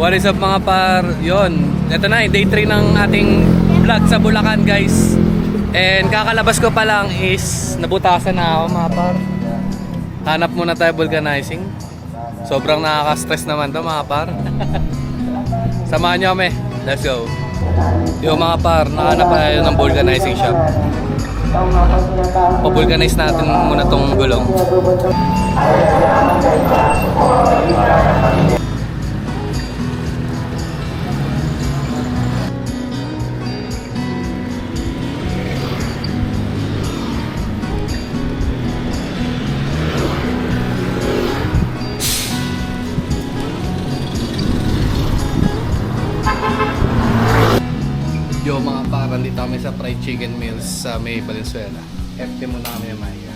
What is up mga par? Yon. Ito na, day 3 ng ating vlog sa Bulacan guys. And kakalabas ko pa lang is nabutasan na ako mga par. Hanap muna tayo vulcanizing. Sobrang nakaka-stress naman to mga par. Samahan nyo kami. Let's go. Yo mga par, nakahanap tayo ng vulcanizing shop. Pa-vulcanize natin muna tong gulong. Yo mga par, dito kami sa fried chicken meals sa may Valenzuela. FT muna kami Maya.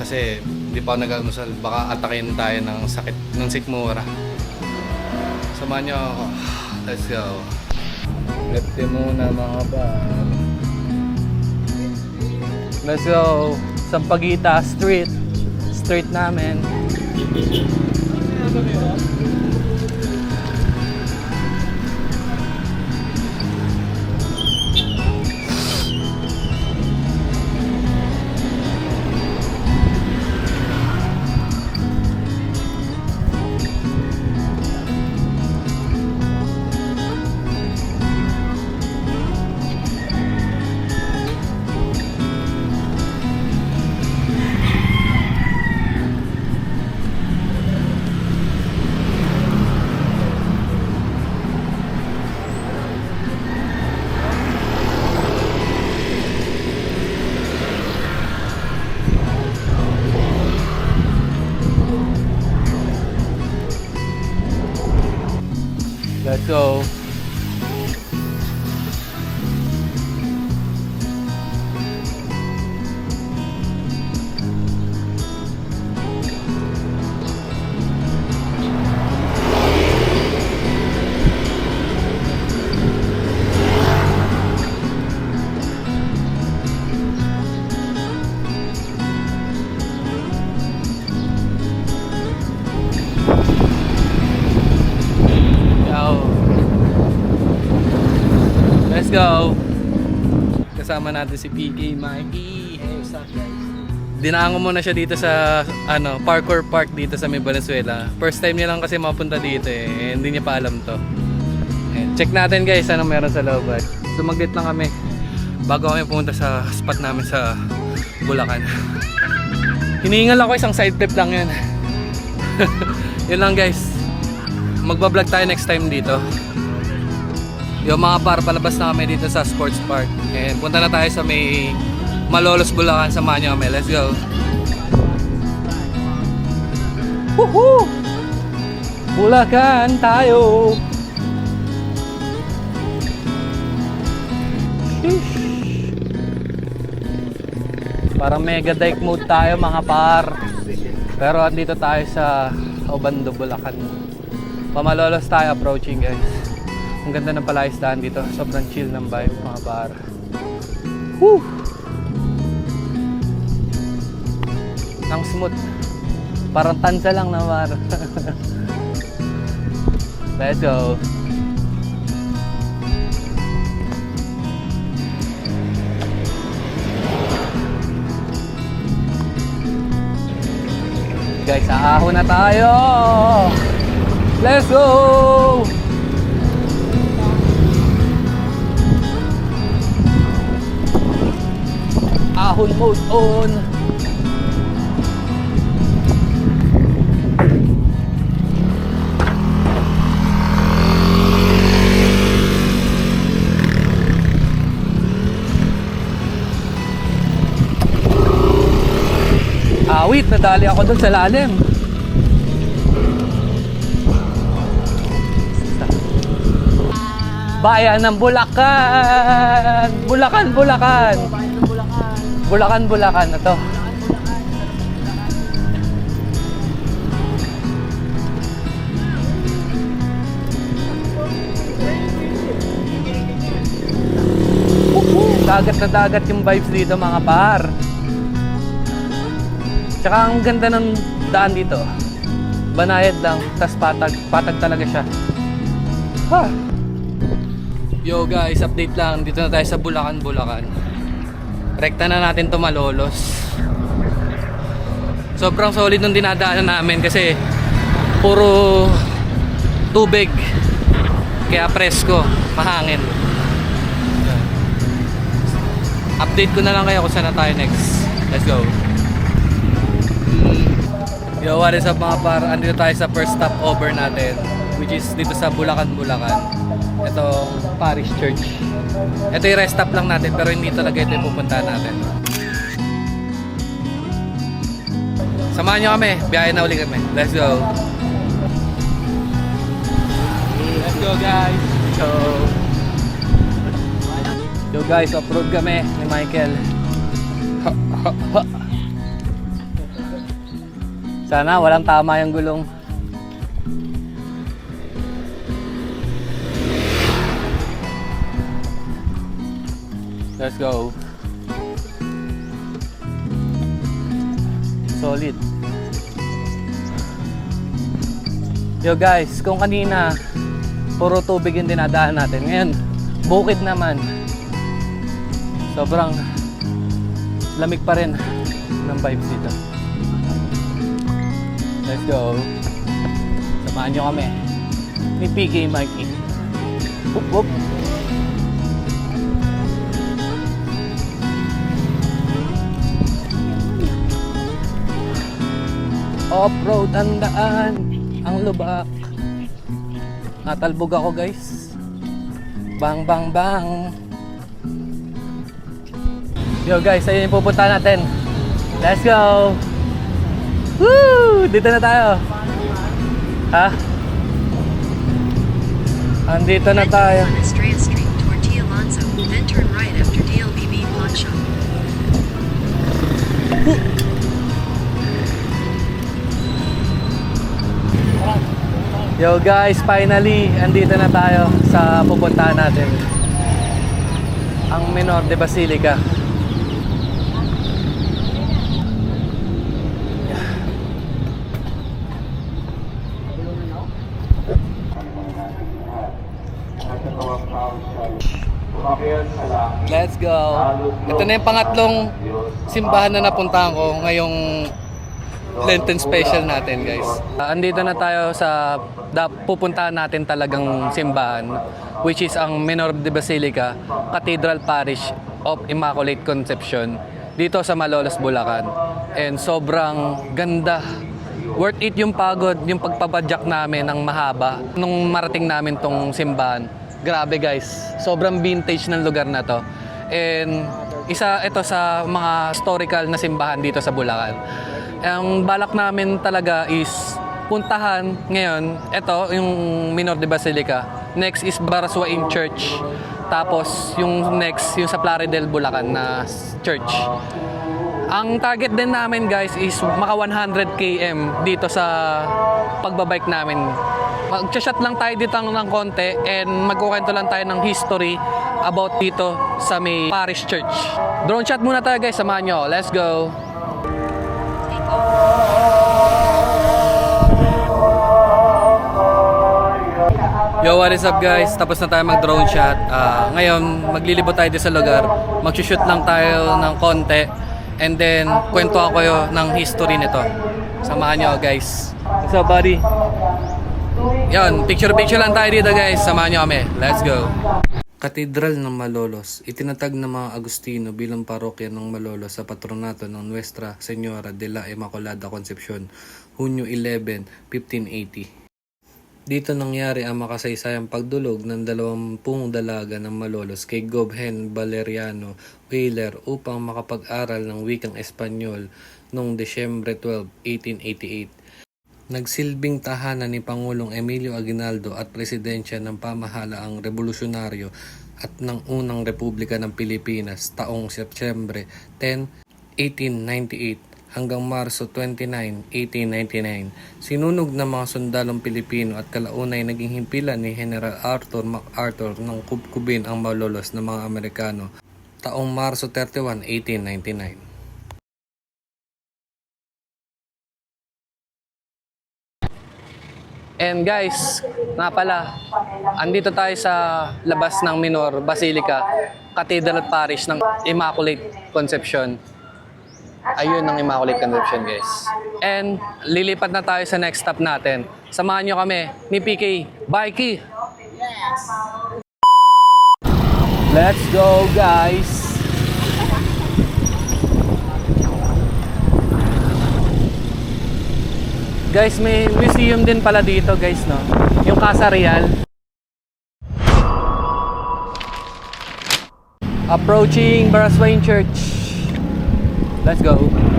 Kasi hindi pa ako nag-almusal, baka atakin tayo ng sakit, ng sikmura. Samahan niyo ako. Let's go. FT muna mga par. Let's go. Sampagita Street. Street namin. Let's Kasama natin si PK Mikey. Hey, what's up guys? Dinaan ko muna siya dito sa ano, Parkour Park dito sa may Valenzuela. First time niya lang kasi mapunta dito eh. Hindi niya pa alam to. Eh, check natin guys anong meron sa loob. eh. Sumaglit lang kami bago kami pumunta sa spot namin sa Bulacan. Hinihingal ako isang side trip lang yun. yun lang guys. Magbablog tayo next time dito. Yung mga bar, palabas na kami dito sa sports park. And punta na tayo sa may Malolos Bulacan. Samahan nyo kami. Let's go. Woohoo! Bulacan tayo! Sheesh. Parang mega dike mode tayo mga par. Pero andito tayo sa Obando, Bulacan. Pamalolos tayo approaching guys. Ang ganda ng palaisdaan dito. Sobrang chill ng vibe mga par. Woo! Ang smooth. Parang tansa lang na par. Let's go. Guys, aahon na tayo! Let's go! Ahon mode on! Awit, nadali ako dun sa lalim. Bayan ng Bulacan! Bulacan, Bulacan! Bulacan, Bulacan na to. Dagat na dagat yung vibes dito mga par. Tsaka ang ganda ng daan dito. Banayad lang, tas patag, patag talaga siya. Ha. Yo guys, update lang. Dito na tayo sa Bulacan, Bulacan. Rekta na natin to malolos. Sobrang solid nung dinadaanan namin kasi puro tubig. Kaya presko, mahangin. Update ko na lang kayo kung saan na tayo next. Let's go. Yo, what is up mga par? Andito tayo sa first stop over natin which is dito sa Bulacan, Bulacan. Ito, Parish Church. Ito yung rest stop lang natin pero hindi talaga ito yung pupuntahan natin. Samahan nyo kami. Biyahe na uli kami. Let's go. Let's go guys. Go. Yo guys, off-road kami ni Michael. Ha, ha, ha. Sana walang tama yung gulong. Let's go. Solid. Yo guys, kung kanina puro tubig yung dinadaan natin. Ngayon, bukid naman. Sobrang lamig pa rin ng vibes dito. Let's go. Samahan nyo kami. Ni PK Mikey. Whoop whoop. Off-road ang daan. Ang lubak. Natalbog ako guys. Bang bang bang. Yo guys, ayun yung pupunta natin. Let's go! Woo! Dito na tayo. Ha? Andito na tayo. Estrella Street, Yo guys, finally, andito na tayo sa pupuntahan natin. Ang Menor de Basilica. Let's go. Ito na yung pangatlong simbahan na napuntahan ko ngayong Lenten special natin guys. Uh, andito na tayo sa da, pupuntahan natin talagang simbahan which is ang Menor de Basilica Cathedral Parish of Immaculate Conception dito sa Malolos, Bulacan. And sobrang ganda. Worth it yung pagod, yung pagpapadyak namin ng mahaba nung marating namin tong simbahan. Grabe guys, sobrang vintage ng lugar na to. And isa ito sa mga historical na simbahan dito sa Bulacan. Ang balak namin talaga is puntahan ngayon, ito yung Minor de Basilica. Next is Baraswain Church. Tapos yung next yung sa Plaridel Bulacan na church. Ang target din namin guys is maka 100 km dito sa pagbabike namin. Mag-shot lang tayo dito ng konti and magkukwento lang tayo ng history about dito sa may parish church. Drone shot muna tayo guys, samahan nyo. Let's go! Yo, what is up guys? Tapos na tayo mag-drone shot. Ah, ngayon, maglilibot tayo sa lugar. Mag-shoot lang tayo ng konti. And then, kwento ako yo ng history nito. Samahan nyo guys. What's up buddy? Yan, picture-picture lang tayo dito guys. Samahan nyo kami. Let's go. Katedral ng Malolos, itinatag ng mga Agustino bilang parokya ng Malolos sa patronato ng Nuestra Señora de la Immaculada Concepcion, Hunyo 11, 1580. Dito nangyari ang makasaysayang pagdulog ng dalawampung dalaga ng Malolos kay Gobhen Valeriano Wheeler upang makapag-aral ng wikang Espanyol noong Desyembre 12, 1888. Nagsilbing tahanan ni Pangulong Emilio Aguinaldo at presidensya ng pamahalaang revolusyonaryo at ng unang Republika ng Pilipinas taong Setyembre 10, 1898 hanggang Marso 29, 1899. Sinunog ng mga sundalong Pilipino at kalaunay naging himpilan ni General Arthur MacArthur ng kubkubin ang malolos ng mga Amerikano taong Marso 31, 1899. And guys, nga pala, andito tayo sa labas ng Minor Basilica, Cathedral Parish ng Immaculate Conception. Ayun ang Immaculate Conception, guys. And lilipat na tayo sa next stop natin. Samahan nyo kami ni PK Bikey. Let's go, guys! Guys, may museum din pala dito, guys, no? Yung Casa Real. Approaching Baraswain Church. Let's go.